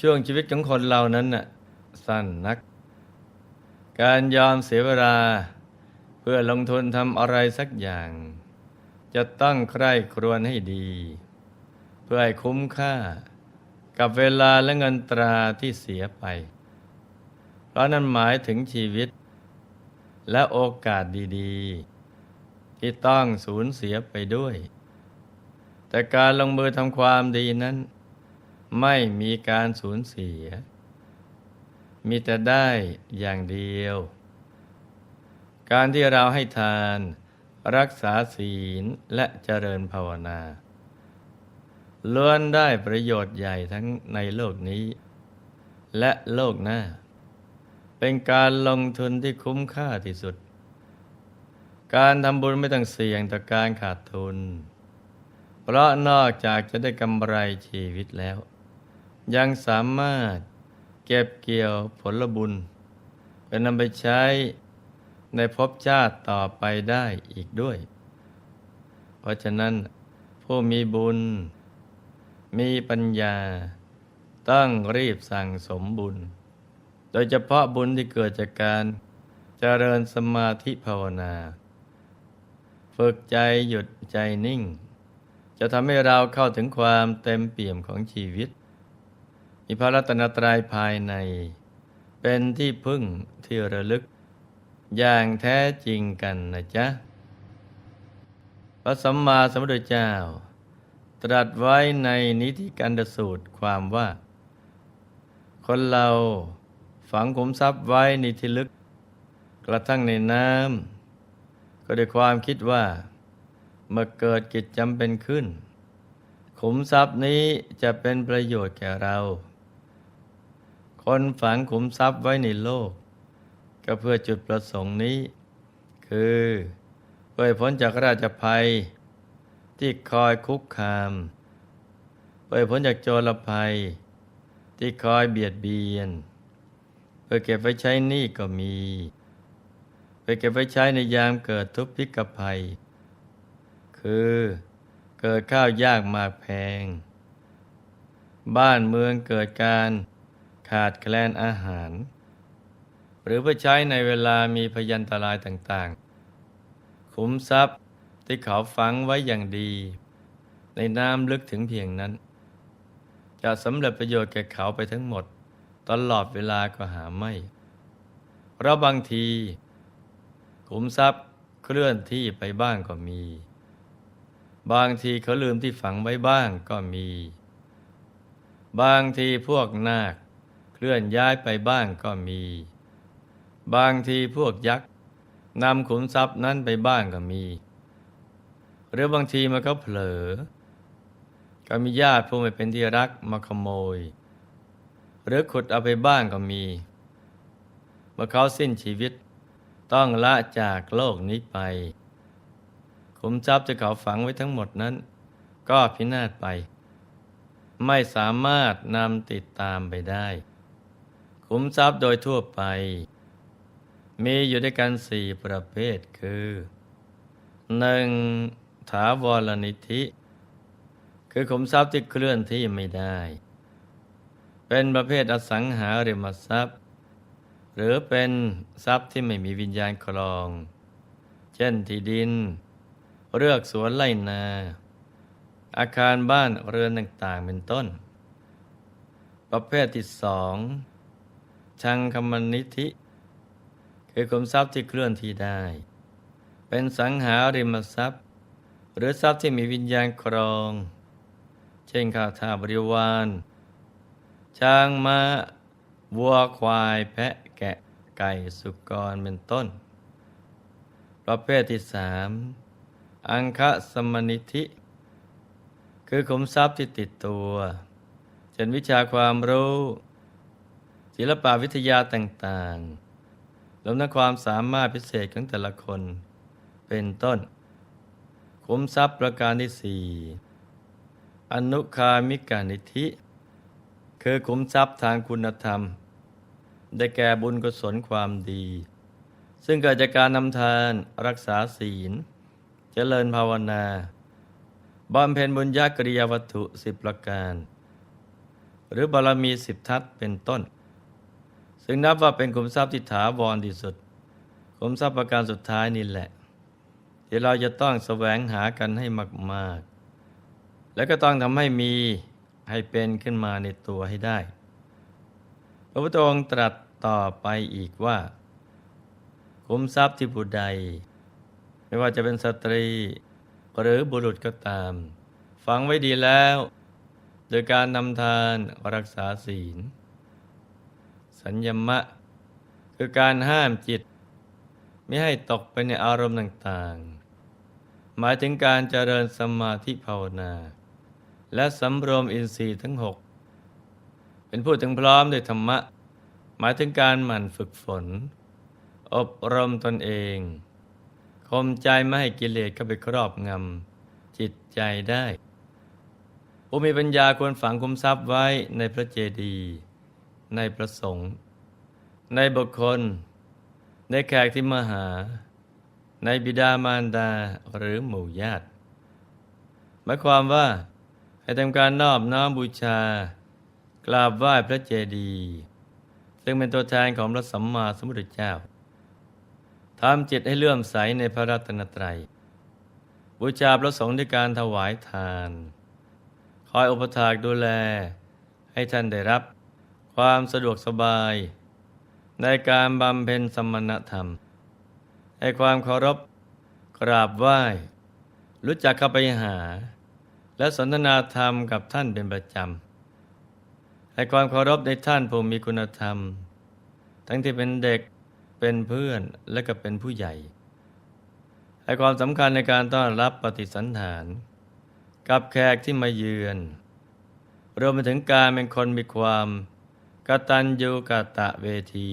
ช่วงชีวิตของคนเรานั้นน่ะสั้นนัก การยอมเสียเวลา เพื่อลงทุนทำอะไรสักอย่าง จะต้องใคร่ครวญให้ดี เพื่อให้คุ้มค่า กับเวลาและเงินตราที่เสียไป เพราะนั้นหมายถึงชีวิต และโอกาสดีๆ ที่ต้องสูญเสียไปด้วย แต่การลงมือทำความดีนั้น ไม่มีการสูญเสีย มีแต่ได้อย่างเดียว การที่เราให้ทาน รักษาศีลและเจริญภาวนาล้วนได้ประโยชน์ใหญ่ทั้งในโลกนี้ และโลกหน้า เป็นการลงทุนที่คุ้มค่าที่สุด การทำบุญไม่ต้องเสี่ยงต่อการขาดทุน เพราะนอกจากจะได้กำไรชีวิตแล้ว ยังสามารถเก็บเกี่ยวผลบุญ เป็นนำไปใช้ในภพชาติต่อไปได้อีกด้วย เพราะฉะนั้น ผู้มีบุญ มีปัญญา ต้องรีบสั่งสมบุญ โดยเฉพาะบุญที่เกิดจากการเจริญสมาธิภาวนา ฝึกใจหยุดใจนิ่ง จะทำให้เราเข้าถึงความเต็มเปี่ยมของชีวิต มีพระรัตนตรัยภายใน เป็นที่พึ่งที่ระลึก อย่างแท้จริงกันนะจ๊ะ พระสัมมาสัมพุทธเจ้า ตรัสไว้ในนิธิกันดสูตรความว่า คนเราฝังขุมทรัพย์ไว้ในที่ลึก กระทั่งในน้ำก็ด้วยความคิดว่า เมื่อเกิดกิจจำเป็นขึ้น ขุมทรัพย์นี้จะเป็นประโยชน์แก่เรา คนฝังขุมทรัพย์ไว้ในโลก ก็เพื่อจุดประสงค์นี้ คือเพื่อพ้นจากราชภัย ที่คอยคุกคามเพื่อพ้นจากโจรภัย ที่คอยเบียดเบียน เพื่อเก็บไว้ใช้หนี้ก็มีเพื่อเก็บไว้ใช้ในยามเกิดทุพพิกภัย คือเกิดข้าวยากหมากแพง บ้านเมืองเกิดการ ขาดแคลนอาหาร หรือเพื่อใช้ในเวลามีพยันตรายต่างๆขุมทรัพย์ที่เขาฝังไว้อย่างดี ในน้ำลึกถึงเพียงนั้น จะสำเร็จประโยชน์แก่เขาไปทั้งหมด ตลอดเวลาก็หาไม่เพราะบางทีขุมทรัพย์เคลื่อนที่ไปบ้างก็มี บางทีเขาลืมที่ฝังไว้บ้างก็มี บางทีพวกนาค เคลื่อนย้ายไปบ้างก็มี บางทีพวกยักษ์นำขุมทรัพย์นั้นไปบ้างก็มี หรือบางทีมันก็เผลอ ก็มีญาติผู้ไม่เป็นที่รักมาขโมย หรือขุดเอาไปบ้างก็มี เมื่อเขาสิ้นชีวิต ต้องละจากโลกนี้ไป ขุมทรัพย์ที่เขาฝังไว้ทั้งหมดนั้น ก็พินาศไป ไม่สามารถนำติดตามไปได้ ขุมทรัพย์โดยทั่วไป มีอยู่ด้วยกันสี่ประเภทคือหนึ่งถาวรนิธิ คือขุมทรัพย์ที่เคลื่อนที่ไม่ได้ เป็นประเภทอสังหาริมทรัพย์ หรือเป็นทรัพย์ที่ไม่มีวิญญาณครอง เช่นที่ดินเรือกสวนไร่นา อาคารบ้านเรือนต่างๆเป็นต้น ประเภทที่สอง ชังคมนิธิ คือขุมทรัพย์ที่เคลื่อนที่ได้ เป็นสังหาริมทรัพย์ หรือทรัพย์ที่มีวิญญาณครอง เช่นข้าวทาบริวารช้างมา้าวัวควายแพะแกะไก่สุกรเป็นต้น ประเภทที่สามอังคะสมนิธิ คือขุมทรัพย์ที่ติดตัว เช่นวิชาความรู้ ศิลปวิทยาต่างๆรวมทั้งความสามารถพิเศษของแต่ละคน เป็นต้นขุมทรัพย์ประการที่สี่อนุคามิกานิธิ คือขุมทรัพย์ทางคุณธรรม ได้แก่บุญกุศลความดี ซึ่งเกิดจากการนำทานรักษาศีล เจริญภาวนาบำเพ็ญบุญญากริยาวัตถุสิบประการ หรือบารมีสิบทัศน์เป็นต้น ซึ่งนับว่าเป็นขุมทรัพย์ที่ถาวรที่สุดขุมทรัพย์ประการสุดท้ายนี่แหละ ที่เราจะต้องแสวงหากันให้มากๆ แล้วก็ต้องทำให้มีให้เป็นขึ้นมาในตัวให้ได้ พระพุทธองค์ตรัสต่อไปอีกว่า ขุมทรัพย์ที่ผู้ใด ไม่ว่าจะเป็นสตรี หรือบุรุษก็ตาม ฟังไว้ดีแล้ว โดยการนำทานรักษาศีล สัญญมะ คือการห้ามจิต ไม่ให้ตกไปในอารมณ์ต่างๆ หมายถึงการเจริญสมาธิภาวนา และสำรวมอินทรีย์ทั้งหกเป็นผู้ถึงพร้อมด้วยธรรมะ หมายถึงการหมั่นฝึกฝน อบรมตนเองคมใจไม่ให้กิเลสเข้าไปครอบงำจิตใจได้ผู้มีปัญญาควรฝังคุมทรัพย์ไว้ในพระเจดีย์ ในพระสงฆ์ในบุคคล ในแขกที่มาหา ในบิดามารดาหรือหมู่ญาติหมายความว่าให้ทำการนอบน้อมบูชากราบไหว้พระเจดีย์ซึ่งเป็นตัวแทนของพระสัมมาสัมพุทธเจ้าทำจิตให้เลื่อมใสในพระรัตนตรัย บูชาพระสงฆ์ด้วยการถวายทาน คอยอุปถากดูแลให้ท่านได้รับ ความสะดวกสบาย ในการบำเพ็ญสมณธรรม ให้ความเคารพกราบไหว้ รู้จักเข้าไปหา และสนทนาธรรมกับท่านเป็นประจำ ให้ความเคารพในท่านผู้มีคุณธรรม ทั้งที่เป็นเด็กเป็นเพื่อนและก็เป็นผู้ใหญ่ ให้ความสำคัญในการต้อนรับปฏิสันฐาน กับแขกที่มาเยือนรวมไปถึงการเป็นคนมีความ กตัญญูกะตะเวที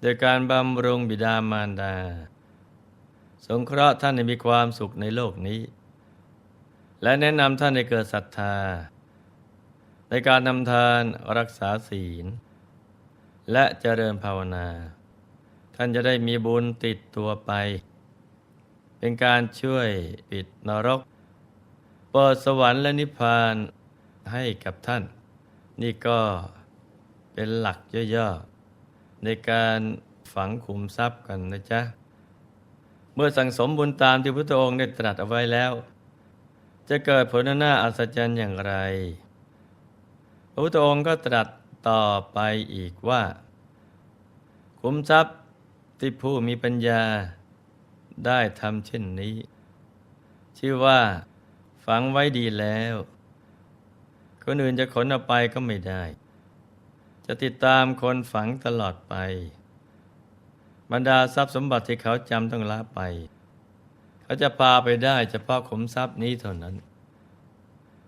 โดยการบำรุงบิดามารดา สงเคราะห์ท่านให้มีความสุขในโลกนี้ และแนะนำท่านให้เกิดศรัทธา ในการนำทานรักษาศีล และเจริญภาวนา ท่านจะได้มีบุญติดตัวไป เป็นการช่วยปิดนรก เปิดสวรรค์และนิพพานให้กับท่าน นี่ก็ เป็นหลักย่อๆในการฝังขุมทรัพย์กันนะจ๊ะ เมื่อสั่งสมบุญตามที่พระพุทธองค์ได้ตรัสเอาไว้แล้ว จะเกิดผลหน้าอัศจรรย์อย่างไร พระพุทธองค์ก็ตรัสต่อไปอีกว่า ขุมทรัพย์ที่ผู้มีปัญญาได้ทำเช่นนี้ ชื่อว่าฝังไว้ดีแล้ว คนอื่นจะขนเอาไปก็ไม่ได้ จะติดตามคนฝังตลอดไป บรรดาทรัพย์สมบัติที่เขาจำต้องละไป เขาจะพาไปได้เฉพาะขุมทรัพย์นี้เท่านั้น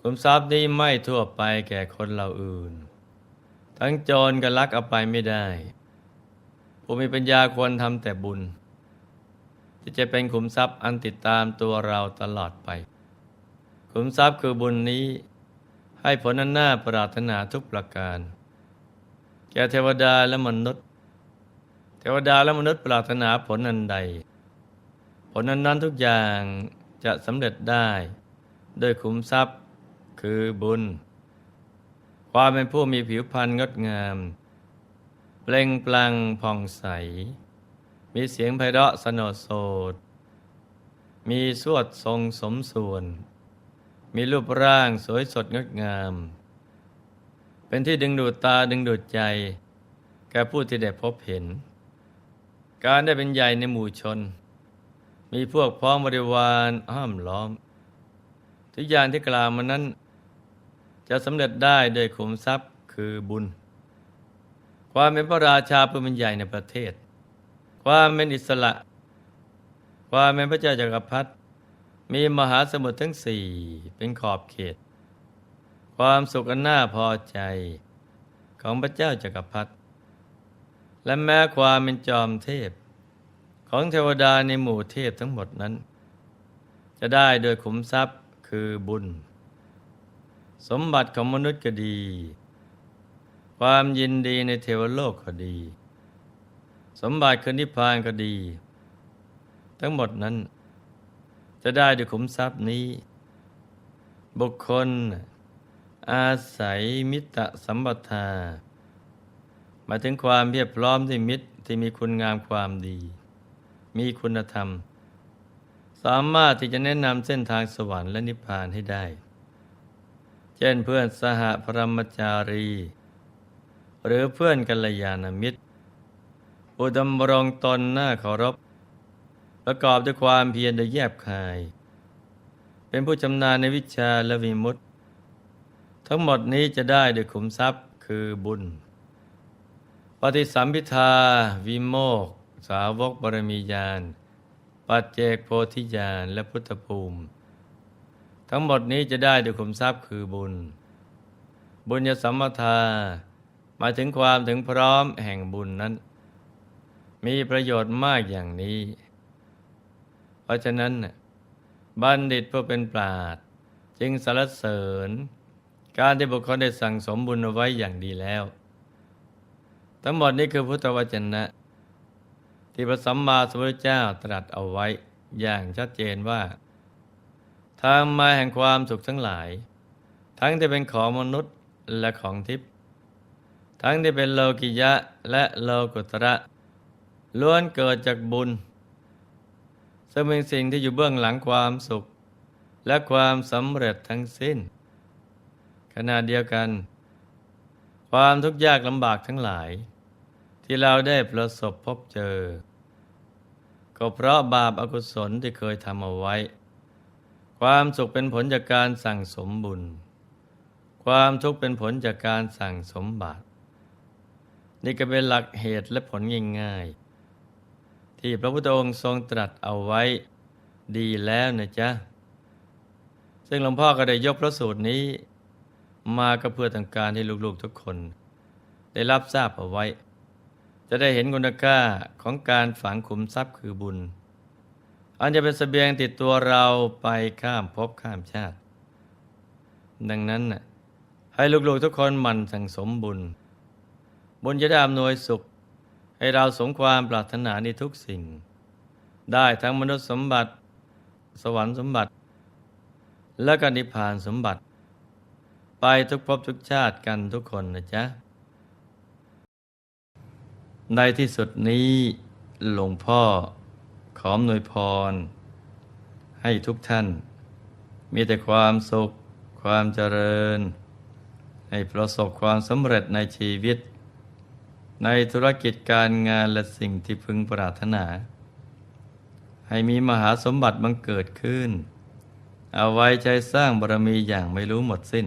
ขุมทรัพย์นี้ไม่ทั่วไปแก่คนเราอื่น ทั้งโจรก็ลักเอาไปไม่ได้ผู้มีปัญญาควรทำแต่บุญที่จะเป็นขุมทรัพย์อันติดตามตัวเราตลอดไป ขุมทรัพย์คือบุญนี้ให้ผลนันหน้าปรารถนาทุกประการ ก่เทวดาและมนุษย์ เทวดาและมนุษย์ปรารถนาผลนันใด ผลนั้นนั้นทุกอย่างจะสำเร็จได้ด้วยขุมทรัพย์คือบุญ ความเป็นผู้มีผิวพรรณงดงาม เปล่งปลั่งผ่องใส มีเสียงไพเราะสนดโสดมีสวดทรงสมส่วน มีรูปร่างสวยสดงดงาม เป็นที่ดึงดูดตาดึงดูดใจ แก่ผู้ที่ได้พบเห็น การได้เป็นใหญ่ในหมู่ชน มีพวกพ้องบริวารห้อมล้อม ทุกอย่างที่กล่าวมานั้น จะสำเร็จได้โดยขุมทรัพย์คือบุญ ความเป็นพระราชาผู้เป็นใหญ่ในประเทศ ความเป็นอิสระ ความเป็นพระเจ้าจักรพรรดิมีมหาสมุทรทั้งสี่เป็นขอบเขต ความสุขอันน่าพอใจของพระเจ้าจักรพรรดิและแม้ความเป็นจอมเทพ ของเทวดาในหมู่เทพทั้งหมดนั้น จะได้โดยขุมทรัพย์คือบุญ สมบัติของมนุษย์ก็ดี ความยินดีในเทวโลกก็ดี สมบัติคือนิพพานก็ดี ทั้งหมดนั้น จะได้ด้วยขุมทรัพย์นี้ บุคคล อาศัยมิตรสัมปทาหมายถึงความเพียบพร้อมด้วยมิตรที่มีคุณงามความดี มีคุณธรรม สามารถที่จะแนะนำเส้นทางสวรรค์และนิพพานให้ได้ เช่นเพื่อนสหพรหมจารี หรือเพื่อนกัลยาณมิตร อุดมรงตนหน้าเคารพ ประกอบด้วยความเพียรโดยแยบคาย เป็นผู้ชำนาญในวิชาและวิมุตติ ทั้งหมดนี้จะได้โดยขุมทรัพย์คือบุญ ปฏิสัมพิทา วิโมก สาวกบรมีญาณ ปัจเจกโพธิญาณ และพุทธภูมิ ทั้งหมดนี้จะได้โดยขุมทรัพย์คือบุญ บุญญสัมปทา หมายถึงความถึงพร้อมแห่งบุญนั้น มีประโยชน์มากอย่างนี้ เพราะฉะนั้นบัณฑิตผู้เป็นปราดจึงสรรเสริญ การที่บุคคลได้สั่งสมบุญเอาไว้อย่างดีแล้ว ทั้งหมดนี้คือพุทธวจนะ ที่พระสัมมาสัมพุทธเจ้าตรัสเอาไว้อย่างชัดเจนว่า ทางมาแห่งความสุขทั้งหลาย ทั้งที่เป็นของมนุษย์และของทิพย์ทั้งที่เป็นโลกิยะและโลกุตระล้วนเกิดจากบุญ ซึ่งเป็นสิ่งที่อยู่เบื้องหลังความสุข และความสำเร็จทั้งสิ้น ขณะเดียวกัน ความทุกข์ยากลำบากทั้งหลาย ที่เราได้ประสบพบเจอ ก็เพราะบาปอากุศลที่เคยทำเอาไว้ ความสุขเป็นผลจากการสั่งสมบุญ ความทุกข์เป็นผลจากการสั่งสมบาปนี่ก็เป็นหลักเหตุและผลง่ายๆ ที่พระพุทธองค์ทรงตรัสเอาไว้ดีแล้วนะจ๊ะ ซึ่งหลวงพ่อก็ได้ยกพระสูตรนี้ มาก็เพื่อต้องการให้ลูกๆทุกคน ได้รับทราบเอาไว้ จะได้เห็นคุณค่าของการฝังขุมทรัพย์คือบุญ อันจะเป็นสเสบียงติดตัวเราไปข้ามภพข้ามชาติ ดังนั้นน่ะให้ลูกๆทุกคนหมั่นสั่งสมบุญ บุญจะได้อำนวยสุข ให้เราสมความปรารถนาในทุกสิ่ง ได้ทั้งมนุษย์สมบัติ สวรรค์สมบัติ และก็นิพพานสมบัติ ทุกภพทุกชาติกันทุกคนนะจ๊ะ ในที่สุดนี้หลวงพ่อขออำนวยพร ให้ทุกท่าน มีแต่ความสุข ความเจริญ ให้ประสบความสำเร็จในชีวิต ในธุรกิจการงานและสิ่งที่พึงปรารถนา ให้มีมหาสมบัติบังเกิดขึ้น เอาไว้ใจสร้างบารมีอย่างไม่รู้หมดสิ้น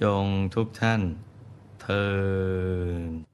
จงทุกท่านเทิน